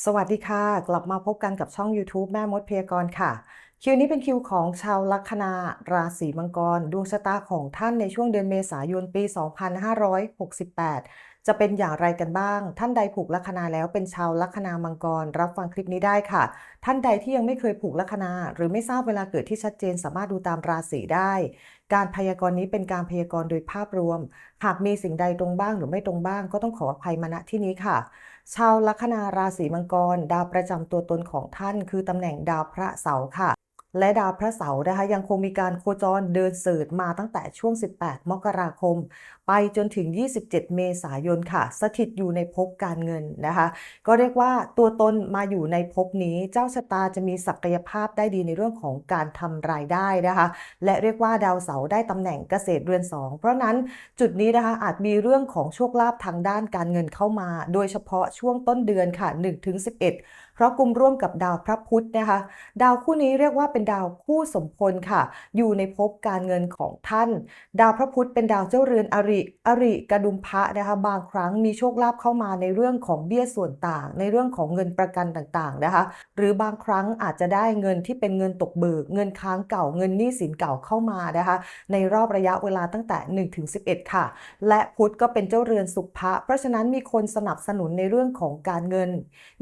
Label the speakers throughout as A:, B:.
A: สวัสดีค่ะ กลับมาพบกันกับช่อง YouTube แม่มดพยากรณ์ค่ะ คิวนี้เป็นคิวของชาวลัคนาราศีมังกร ดวงชะตาของท่านในช่วงเดือนเมษายนปี 2568 จะเป็นอย่างไรกันบ้าง ท่านใดผูกลัคนาแล้วเป็นชาวลัคนามังกร รับฟังคลิปนี้ได้ค่ะ ท่านใดที่ยังไม่เคยผูกลัคนา หรือไม่ทราบเวลาเกิดที่ชัดเจนสามารถดูตามราศีได้ การพยากรณ์นี้เป็นการพยากรณ์โดยภาพรวม หากมีสิ่งใดตรงบ้างหรือไม่ตรงบ้าง ก็ต้องขออภัยมาณที่นี้ค่ะ ชาวลัคนาราศีมังกร ดาวประจำตัวตนของท่าน คือตำแหน่งดาวพระเสาร์ค่ะ และดาวพระเสาร์นะคะยังคงมีการโคจรเดินเสดมาตั้งแต่ช่วง 18 มกราคม ไปจนถึง 27 เมษายนค่ะ สถิตอยู่ในภพการเงินนะคะ ก็เรียกว่าตัวตนมาอยู่ในภพนี้เจ้าชะตาจะมีศักยภาพได้ดีในเรื่องของการทำรายได้นะคะ และเรียกว่าดาวเสาร์ได้ตำแหน่งเกษตรเรือนสองเพราะนั้นจุดนี้นะคะอาจมีเรื่องของโชคลาภทางด้านการเงินเข้ามา โดยเฉพาะช่วงต้นเดือนค่ะ 1-11 ราะกลุ่มร่วมกับดาวพระพุธนะคะ ดาวคู่นี้เรียกว่าเป็นดาวคู่สมพลค่ะ อยู่ในภพการเงินของท่าน ดาวพระพุธเป็นดาวเจ้าเรือนอริอริกระดุมพระนะคะ บางครั้งมีโชคลาภเข้ามาในเรื่องของเบี้ยส่วนต่าง ในเรื่องของเงินประกันต่างๆนะคะ หรือบางครั้งอาจจะได้เงินที่เป็นเงินตกเบิก เงินค้างเก่าเงินหนี้สินเก่าเข้ามานะคะ ในรอบระยะเวลาตั้งแต่1-11 ค่ะ และพุธก็เป็นเจ้าเรือนสุภะเพราะฉะนั้นมีคนสนับสนุนในเรื่องของการเงิน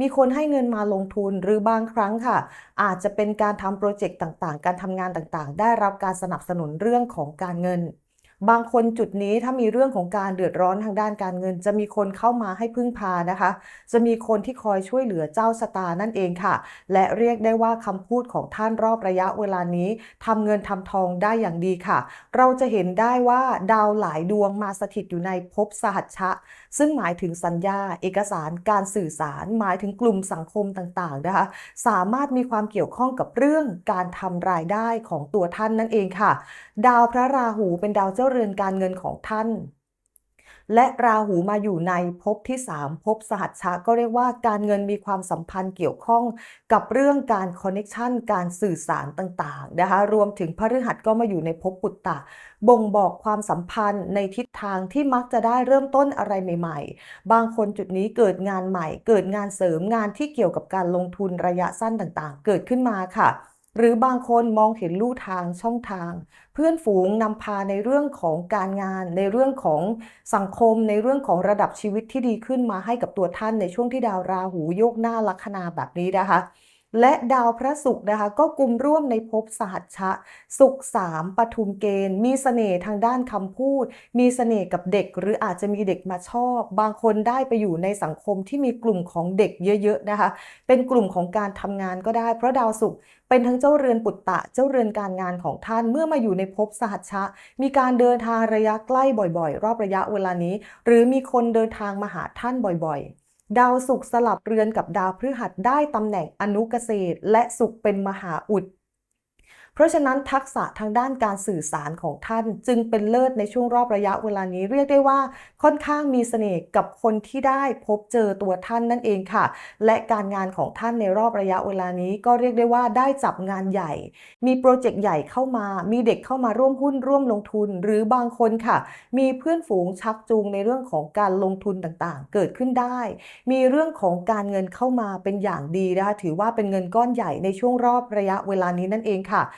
A: มีคนให้เงินมาลงทุนหรือบางครั้งค่ะ อาจจะเป็นการทำโปรเจกต์ต่างๆ การทำงานต่างๆ ได้รับการสนับสนุนเรื่องของการเงิน บางคนจุดนี้ถ้ามีเรื่องของการเดือดร้อนทางด้านการเงิน จะมีคนเข้ามาให้พึ่งพานะคะ จะมีคนที่คอยช่วยเหลือเจ้าชะตานั่นเองค่ะ และเรียกได้ว่าคำพูดของท่านรอบระยะเวลานี้ทำเงินทำทองได้อย่างดีค่ะ เราจะเห็นได้ว่าดาวหลายดวงมาสถิตอยู่ในภพสหัชชะ ซึ่งหมายถึงสัญญา เอกสารการสื่อสาร หมายถึงกลุ่มสังคมต่างๆนะคะ สามารถมีความเกี่ยวข้องกับเรื่องการทำรายได้ของตัวท่านนั่นเองค่ะ ดาวพระราหูเป็นดาวเจ้าเรือนการเงินของท่าน และราหูมาอยู่ในภพที่ 3ภพสหัชชะก็เรียกว่าการเงินมีความสัมพันธ์เกี่ยวข้องกับเรื่องการคอนเน็ชันการสื่อสารต่างๆนะคะรวมถึงพฤหัสก็มาอยู่ในภพปุตตะ บ่งบอกความสัมพันธ์ในทิศทางที่มักจะได้เริ่มต้นอะไรใหม่ ๆ บางคนจุดนี้เกิดงานใหม่ เกิดงานเสริมงานที่เกี่ยวกับการลงทุนระยะสั้นต่างๆ เกิดขึ้นมาค่ะ หรือบางคนมองเห็นลู่ทางช่องทาง เพื่อนฝูงนำพาในเรื่องของการงาน ในเรื่องของสังคม ในเรื่องของระดับชีวิตที่ดีขึ้นมาให้กับตัวท่านในช่วงที่ดาวราหูโยกหน้าลัคนาแบบนี้นะคะ และดาวพระศุกร์นะคะ ก็กลุ่มร่วมในภพสหัชชะ ศุกร์สามปทุมเกณฑ์ มีเสน่ห์ทางด้านคำพูด มีเสน่ห์กับเด็ก หรืออาจจะมีเด็กมาชอบ บางคนได้ไปอยู่ในสังคมที่มีกลุ่มของเด็กเยอะๆนะคะ เป็นกลุ่มของการทำงานก็ได้ เพราะดาวศุกร์เป็นทั้งเจ้าเรือนปุตตะ เจ้าเรือนการงานของท่านเมื่อมาอยู่ในภพสหัชชะ มีการเดินทางระยะใกล้บ่อยๆ รอบระยะเวลานี้ หรือมีคนเดินทางมาหาท่านบ่อยๆ ดาวศุกร์สลับเรือนกับดาวพฤหัสได้ตำแหน่งอนุเกษตร และศุกร์เป็นมหาอุด เพราะฉะนั้นทักษะทางด้านการสื่อสารของท่าน จึงเป็นเลิศในช่วงรอบระยะเวลานี้เรียกได้ว่า ค่อนข้างมีเสน่ห์กับคนที่ได้พบเจอตัวท่านนั่นเองค่ะ และการงานของท่านในรอบระยะเวลานี้ก็เรียกได้ว่าได้จับงานใหญ่ มีโปรเจกต์ใหญ่เข้ามา มีเด็กเข้ามาร่วมหุ้นร่วมลงทุน หรือบางคนค่ะ มีเพื่อนฝูงชักจูงในเรื่องของการลงทุนต่างๆ เกิดขึ้นได้ มีเรื่องของการเงินเข้ามาเป็นอย่างดีนะคะถือว่าเป็นเงินก้อนใหญ่ในช่วงรอบระยะเวลานี้นั่นเองค่ะ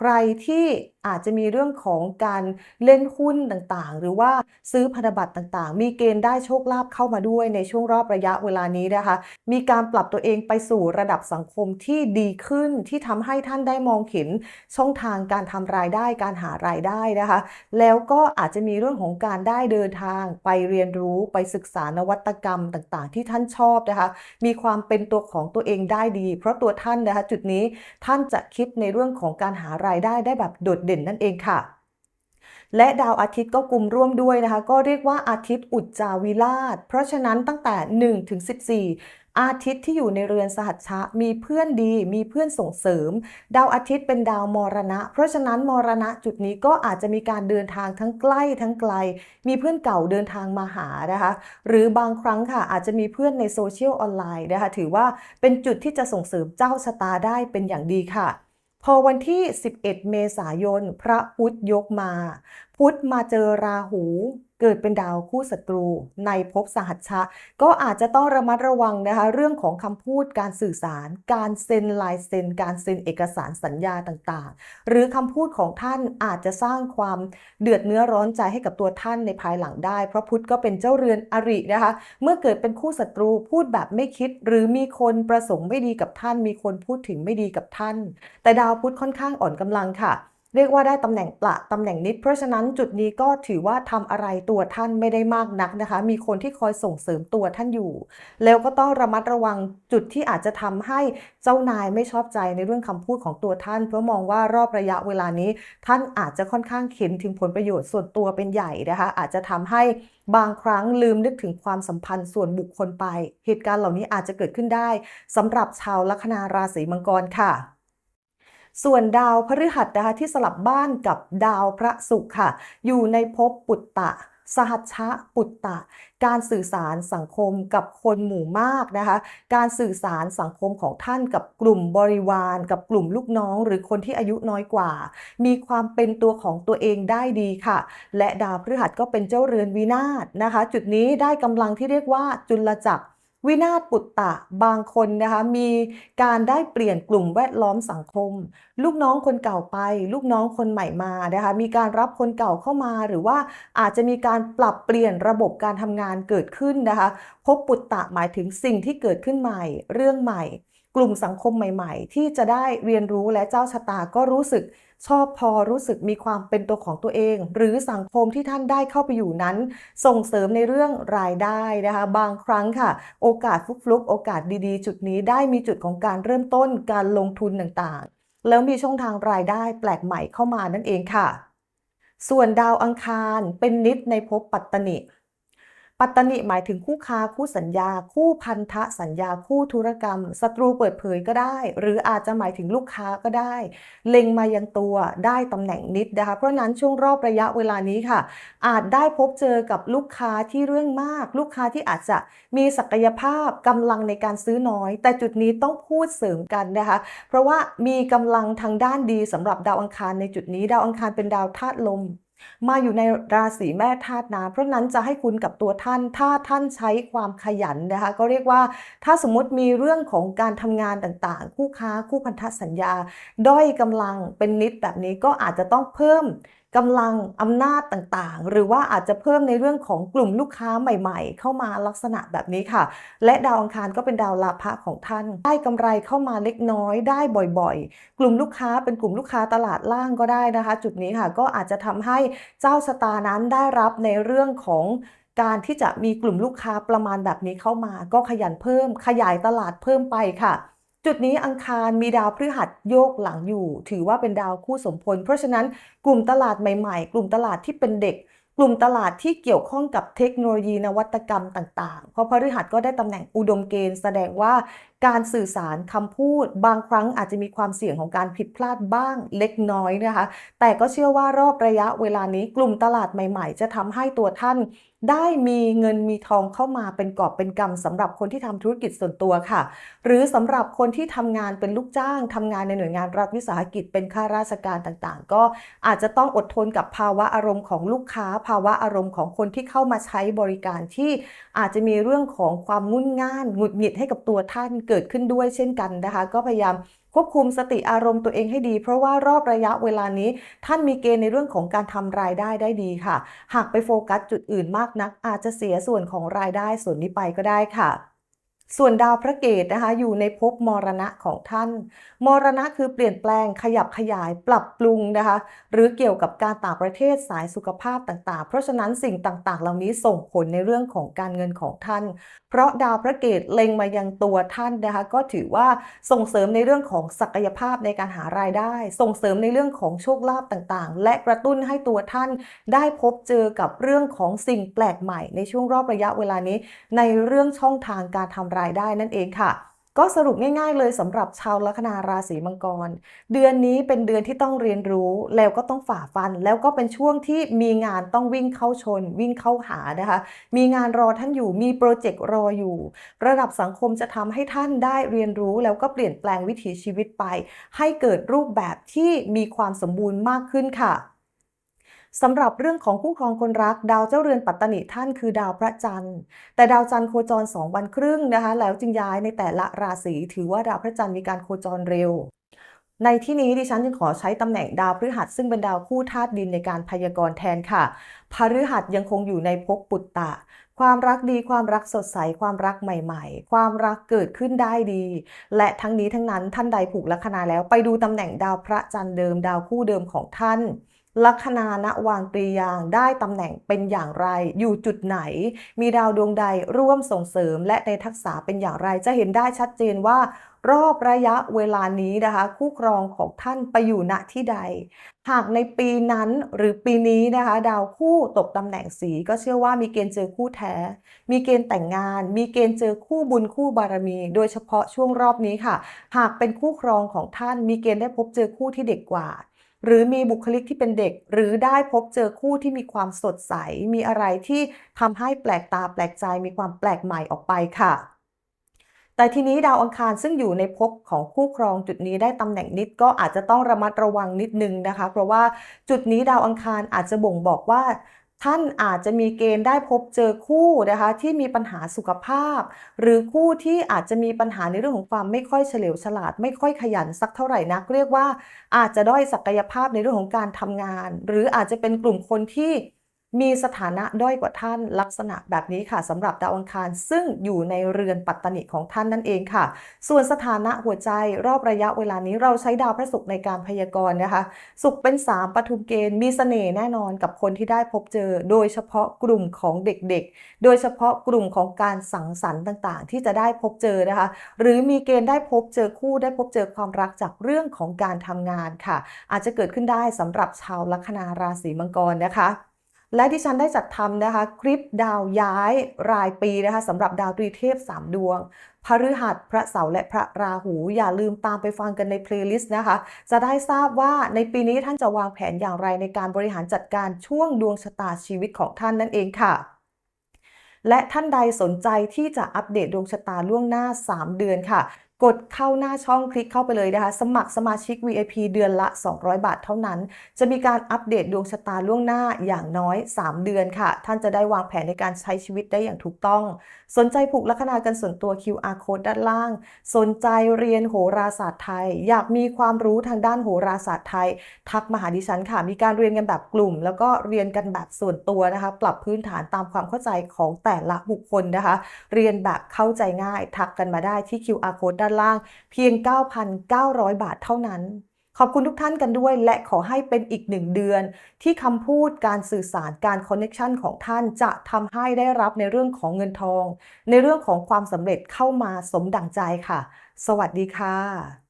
A: ใครที่อาจจะมีเรื่องของการเล่นหุ้นต่างๆ หรือว่าซื้อพันธบัตรต่างๆ มีเกณฑ์ได้โชคลาภเข้ามาด้วยในช่วงรอบระยะเวลานี้นะคะ มีการปรับตัวเองไปสู่ระดับสังคมที่ดีขึ้นที่ทำให้ท่านได้มองเห็นช่องทางการทำรายได้การหารายได้นะคะ แล้วก็อาจจะมีเรื่องของการได้เดินทางไปเรียนรู้ไปศึกษานวัตกรรมต่างๆ ที่ท่านชอบนะคะ มีความเป็นตัวของตัวเองได้ดี เพราะตัวท่านนะคะจุดนี้ท่านจะคิดในเรื่องของการหารายได้ได้แบบโดดเด่นนั่นเองค่ะ และดาวอาทิตย์ก็กลุ่มร่วมด้วยนะคะ ก็เรียกว่าอาทิตย์อุจจาวิราช เพราะฉะนั้นตั้งแต่1ถึง14อาทิตย์ที่อยู่ในเรือนสหัชชะมีเพื่อนดี มีเพื่อนส่งเสริม ดาวอาทิตย์เป็นดาวมรณะ เพราะฉะนั้นมรณะจุดนี้ก็อาจจะมีการเดินทางทั้งใกล้ทั้งไกล มีเพื่อนเก่าเดินทางมาหานะคะ หรือบางครั้งค่ะอาจจะมีเพื่อนในโซเชียลออนไลน์นะคะถือว่าเป็นจุดที่จะส่งเสริมเจ้าชะตาได้เป็นอย่างดีค่ะ พอวันที่ 11 เมษายน พระพุธยกมา พุธมาเจอราหูเกิดเป็นดาวคู่ศัตรูในภพสหัชชะ ก็อาจจะต้องระมัดระวังนะคะเรื่องของคำพูดการสื่อสาร การเซ็นลายเซ็น การเซ็นเอกสารสัญญาต่างๆ หรือคำพูดของท่านอาจจะสร้างความเดือดเนื้อร้อนใจให้กับตัวท่านในภายหลังได้ เพราะพุธก็เป็นเจ้าเรือนอรินะคะ เมื่อเกิดเป็นคู่ศัตรูพูดแบบไม่คิด หรือมีคนประสงค์ไม่ดีกับท่าน มีคนพูดถึงไม่ดีกับท่าน แต่ดาวพุธค่อนข้างอ่อนกำลังค่ะ เรียกว่าได้ตำแหน่งประตำแหน่งนิด เพราะฉะนั้นจุดนี้ก็ถือว่าทำอะไรตัวท่านไม่ได้มากนักนะคะ มีคนที่คอยส่งเสริมตัวท่านอยู่ แล้วก็ต้องระมัดระวังจุดที่อาจจะทำให้เจ้านายไม่ชอบใจในเรื่องคำพูดของตัวท่าน เพราะมองว่ารอบระยะเวลานี้ ท่านอาจจะค่อนข้างเข็นถึงผลประโยชน์ส่วนตัวเป็นใหญ่นะคะ อาจจะทำให้บางครั้งลืมนึกถึงความสัมพันธ์ส่วนบุคคลไป เหตุการณ์เหล่านี้อาจจะเกิดขึ้นได้สำหรับชาวลัคนาราศีมังกรค่ะ ส่วนดาวพฤหัสนะคะที่สลับบ้านกับดาวพระศุกร์ค่ะ อยู่ในภพปุตตะสหัชชะปุตตะ การสื่อสารสังคมกับคนหมู่มากนะคะ การสื่อสารสังคมของท่านกับกลุ่มบริวาร กับกลุ่มลูกน้อง หรือคนที่อายุน้อยกว่า มีความเป็นตัวของตัวเองได้ดีค่ะ และดาวพฤหัสก็เป็นเจ้าเรือนวินาศนะคะ จุดนี้ได้กำลังที่เรียกว่าจุลจักร วินาศปุตตะบางคนนะคะมีการได้เปลี่ยนกลุ่มแวดล้อมสังคม ลูกน้องคนเก่าไป ลูกน้องคนใหม่มานะคะมีการรับคนเก่าเข้ามา หรือว่าอาจจะมีการปรับเปลี่ยนระบบการทำงานเกิดขึ้นนะคะพบปุตตะหมายถึงสิ่งที่เกิดขึ้นใหม่ เรื่องใหม่ กลุ่มสังคมใหม่ ๆ ที่จะได้เรียนรู้และเจ้าชะตาก็รู้สึกชอบพอรู้สึกมีความเป็นตัวของตัวเอง หรือสังคมที่ท่านได้เข้าไปอยู่นั้น ส่งเสริมในเรื่องรายได้นะคะ บางครั้งค่ะ โอกาสฟลุกๆโอกาสดีๆ จุดนี้ได้มีจุดของการเริ่มต้นการลงทุนต่างๆ แล้วมีช่องทางรายได้แปลกใหม่เข้ามานั่นเองค่ะ ส่วนดาวอังคารเป็นนิดในภพปัตตนิ ปัตตนิหมายถึงคู่ค้าคู่สัญญา คู่พันธสัญญา คู่ธุรกรรมศัตรูเปิดเผยก็ได้ หรืออาจจะหมายถึงลูกค้าก็ได้ เล็งมายังตัวได้ตำแหน่งนิดนะคะ เพราะนั้นช่วงรอบระยะเวลานี้ค่ะ อาจได้พบเจอกับลูกค้าที่เรื่องมาก ลูกค้าที่อาจจะมีศักยภาพกำลังในการซื้อน้อย แต่จุดนี้ต้องพูดเสริมกันนะคะ เพราะว่ามีกำลังทางด้านดีสำหรับดาวอังคารในจุดนี้ดาวอังคารเป็นดาวธาตุลม มาอยู่ในราศีแม่ธาตุน้ำเพราะนั้นจะให้คุณกับตัวท่าน ถ้าท่านใช้ความขยันนะคะ ก็เรียกว่าถ้าสมมติมีเรื่องของการทำงานต่างๆ คู่ค้าคู่พันธสัญญา ด้อยกำลังเป็นนิดแบบนี้ก็อาจจะต้องเพิ่ม กำลังอำนาจต่างๆ หรือว่าอาจจะเพิ่มในเรื่องของกลุ่มลูกค้าใหม่ ๆ เข้ามาลักษณะแบบนี้ค่ะ และดาวอังคารก็เป็นดาวลาภะของท่าน ได้กำไรเข้ามาเล็กน้อยได้บ่อยๆ กลุ่มลูกค้าเป็นกลุ่มลูกค้าตลาดล่างก็ได้นะคะ จุดนี้ค่ะก็อาจจะทำให้เจ้าชะตานั้นได้รับในเรื่องของการที่จะมีกลุ่มลูกค้าประมาณแบบนี้เข้ามา ก็ขยันเพิ่มขยายตลาดเพิ่มไปค่ะ จุดนี้อังคารมีดาวพฤหัสโยกหลังอยู่ ถือว่าเป็นดาวคู่สมพล เพราะฉะนั้นกลุ่มตลาดใหม่ๆ กลุ่มตลาดที่เป็นเด็ก กลุ่มตลาดที่เกี่ยวข้องกับเทคโนโลยีนวัตกรรมต่างๆ เพราะพฤหัสก็ได้ตำแหน่งอุดมเกณฑ์แสดงว่า การสื่อสารคำพูด บางครั้งอาจจะมีความเสี่ยงของการผิดพลาดบ้างเล็กน้อยนะคะ แต่ก็เชื่อว่ารอบระยะเวลานี้กลุ่มตลาดใหม่ ๆ จะทำให้ตัวท่านได้มีเงินมีทองเข้ามาเป็นกอบเป็นกำสำหรับคนที่ทำธุรกิจส่วนตัวค่ะ หรือสำหรับคนที่ทำงานเป็นลูกจ้างทำงานในหน่วยงานรัฐวิสาหกิจเป็นข้าราชการต่างๆ ก็อาจจะต้องอดทนกับภาวะอารมณ์ของลูกค้า ภาวะอารมณ์ของคนที่เข้ามาใช้บริการที่อาจจะมีเรื่องของความงุ่นง่านหงุดหงิดให้กับตัวท่านเกิดขึ้นด้วยเช่นกันนะคะ ก็พยายามควบคุมสติอารมณ์ตัวเองให้ดี เพราะว่ารอบระยะเวลานี้ ท่านมีเกณฑ์ในเรื่องของการทำรายได้ได้ดีค่ะ หากไปโฟกัสจุดอื่นมากนัก อาจจะเสียส่วนของรายได้ส่วนนี้ไปก็ได้ค่ะ ส่วนดาวพระเกตนะคะอยู่ในภพมรณะของท่าน มรณะคือเปลี่ยนแปลงขยับขยายปรับปรุงนะคะหรือเกี่ยวกับการต่างประเทศสายสุขภาพต่างๆ เพราะฉะนั้นสิ่งต่างๆ เหล่านี้ส่งผลในเรื่องของการเงินของท่าน เพราะดาวพระเกตเล็งมายังตัวท่านนะคะก็ถือว่าส่งเสริมในเรื่องของศักยภาพในการหารายได้ ส่งเสริมในเรื่องของโชคลาภต่างๆ และกระตุ้นให้ตัวท่านได้พบเจอกับเรื่องของสิ่งแปลกใหม่ ในช่วงรอบระยะเวลานี้ ในเรื่องช่องทางการทำรายได้นั่นเองค่ะก็สรุปง่ายๆเลยสำหรับชาวลัคนาราศีมังกร เดือนนี้เป็นเดือนที่ต้องเรียนรู้แล้วก็ต้องฝ่าฟัน แล้วก็เป็นช่วงที่มีงานต้องวิ่งเข้าชน วิ่งเข้าหานะคะ มีงานรอท่านอยู่มีโปรเจกต์รออยู่ ระดับสังคมจะทำให้ท่านได้เรียนรู้ แล้วก็เปลี่ยนแปลงวิถีชีวิตไป ให้เกิดรูปแบบที่มีความสมบูรณ์มากขึ้นค่ะ สำหรับเรื่องของคู่ครองคนรัก ดาวเจ้าเรือนปัตตนิท่านคือดาวพระจันทร์ แต่ดาวจันทร์โคจร 2 วันครึ่งนะคะ แล้วจึงย้ายในแต่ละราศีถือว่าดาวพระจันทร์มีการโคจรเร็ว ในที่นี้ดิฉันจึงขอใช้ตำแหน่งดาวพฤหัสซึ่งเป็นดาวคู่ธาตุดินในการพยากรณ์แทนค่ะพฤหัสยังคงอยู่ในภพปุตตะความรักดีความรักสดใสความรักใหม่ ๆ ความรักเกิดขึ้นได้ดี และทั้งนี้ทั้งนั้นท่านใดผูกลัคนาแล้วไปดูตำแหน่งดาวพระจันทร์เดิม ดาวคู่เดิมของท่าน ลัคนาณวางตรียางได้ตำแหน่งเป็นอย่างไร อยู่จุดไหน มีดาวดวงใดร่วมส่งเสริม และในทักษะเป็นอย่างไร จะเห็นได้ชัดเจนว่ารอบระยะเวลานี้นะคะ คู่ครองของท่านไปอยู่ณที่ใด หากในปีนั้นหรือปีนี้นะคะ ดาวคู่ตกตำแหน่งสีก็เชื่อว่ามีเกณฑ์เจอคู่แท้ มีเกณฑ์แต่งงาน มีเกณฑ์เจอคู่บุญคู่บารมี โดยเฉพาะช่วงรอบนี้ค่ะ หากเป็นคู่ครองของท่านมีเกณฑ์ได้พบเจอคู่ที่เด็กกว่า หรือมีบุคลิกที่เป็นเด็ก หรือได้พบเจอคู่ที่มีความสดใส มีอะไรที่ทำให้แปลกตาแปลกใจ มีความแปลกใหม่ออกไปค่ะ แต่ทีนี้ดาวอังคารซึ่งอยู่ในภพของคู่ครองจุดนี้ได้ตำแหน่งนิดก็อาจจะต้องระมัดระวังนิดนึงนะคะ เพราะว่าจุดนี้ดาวอังคารอาจจะบ่งบอกว่า ท่านอาจจะมีเกณฑ์ได้พบเจอคู่นะคะที่มีปัญหาสุขภาพ หรือคู่ที่อาจจะมีปัญหาในเรื่องของความไม่ค่อยเฉลียวฉลาด ไม่ค่อยขยันสักเท่าไหร่นัก เรียกว่าอาจจะด้อยศักยภาพในเรื่องของการทำงาน หรืออาจจะเป็นกลุ่มคนที่ มีสถานะด้อยกว่าท่านลักษณะแบบนี้ค่ะสำหรับดาวอังคาร ซึ่งอยู่ในเรือนปัตตนิของท่านนั่นเองค่ะ ส่วนสถานะหัวใจรอบระยะเวลานี้เราใช้ดาวพระศุกร์ในการพยากรณ์นะคะ ศุกร์เป็น 3ปฐุมเกณฑ์มีเสน่ห์แน่นอนกับคนที่ได้พบเจอ โดยเฉพาะกลุ่มของเด็กๆ โดยเฉพาะกลุ่มของการสังสรรค์ต่างๆ ที่จะได้พบเจอนะคะ หรือมีเกณฑ์ได้พบเจอคู่ได้พบเจอความรักจากเรื่องของการทำงานค่ะ อาจจะเกิดขึ้นได้สำหรับชาวลัคนาราศีมังกรนะคะ และที่ฉันได้จัดทำนะคะ คลิปดาวย้ายรายปีนะคะสำหรับดาวตรีเทพ 3 ดวงพฤหัสพระเสาร์และพระราหู อย่าลืมตามไปฟังกันในเพลย์ลิสต์นะคะ จะได้ทราบว่าในปีนี้ท่านจะวางแผนอย่างไรในการบริหารจัดการช่วงดวงชะตาชีวิตของท่านนั่นเองค่ะ และท่านใดสนใจที่จะอัปเดตดวงชะตาล่วงหน้า 3 เดือนค่ะ กดเข้าหน้าช่องคลิกเข้าไปเลยนะคะ สมัครสมาชิก VIP เดือนละ 200 บาทเท่านั้น จะมีการอัปเดตดวงชะตาล่วงหน้าอย่างน้อย 3 เดือนค่ะ ท่านจะได้วางแผนในการใช้ชีวิตได้อย่างถูกต้อง สนใจผูกลัคนากันส่วนตัว QR code ด้านล่าง สนใจเรียนโหราศาสตร์ไทย อยากมีความรู้ทางด้านโหราศาสตร์ไทย ทักมาหาดิฉันค่ะ มีการเรียนกันแบบกลุ่ม แล้วก็เรียนกันแบบส่วนตัวนะคะ ปรับพื้นฐานตามความเข้าใจของแต่ละบุคคลนะคะ เรียนแบบเข้าใจง่าย ทักกันมาได้ที่ QR code ด้านานล่าง เพียง 9,900 บาทเท่านั้น ขอบคุณทุกท่านกันด้วย และขอให้เป็นอีกหนึ่งเดือน ที่คำพูดการสื่อสารการคอนเน็ชันของท่านจะทำให้ได้รับในเรื่องของเงินทอง ในเรื่องของความสำเร็จเข้ามาสมดังใจค่ะ สวัสดีค่ะ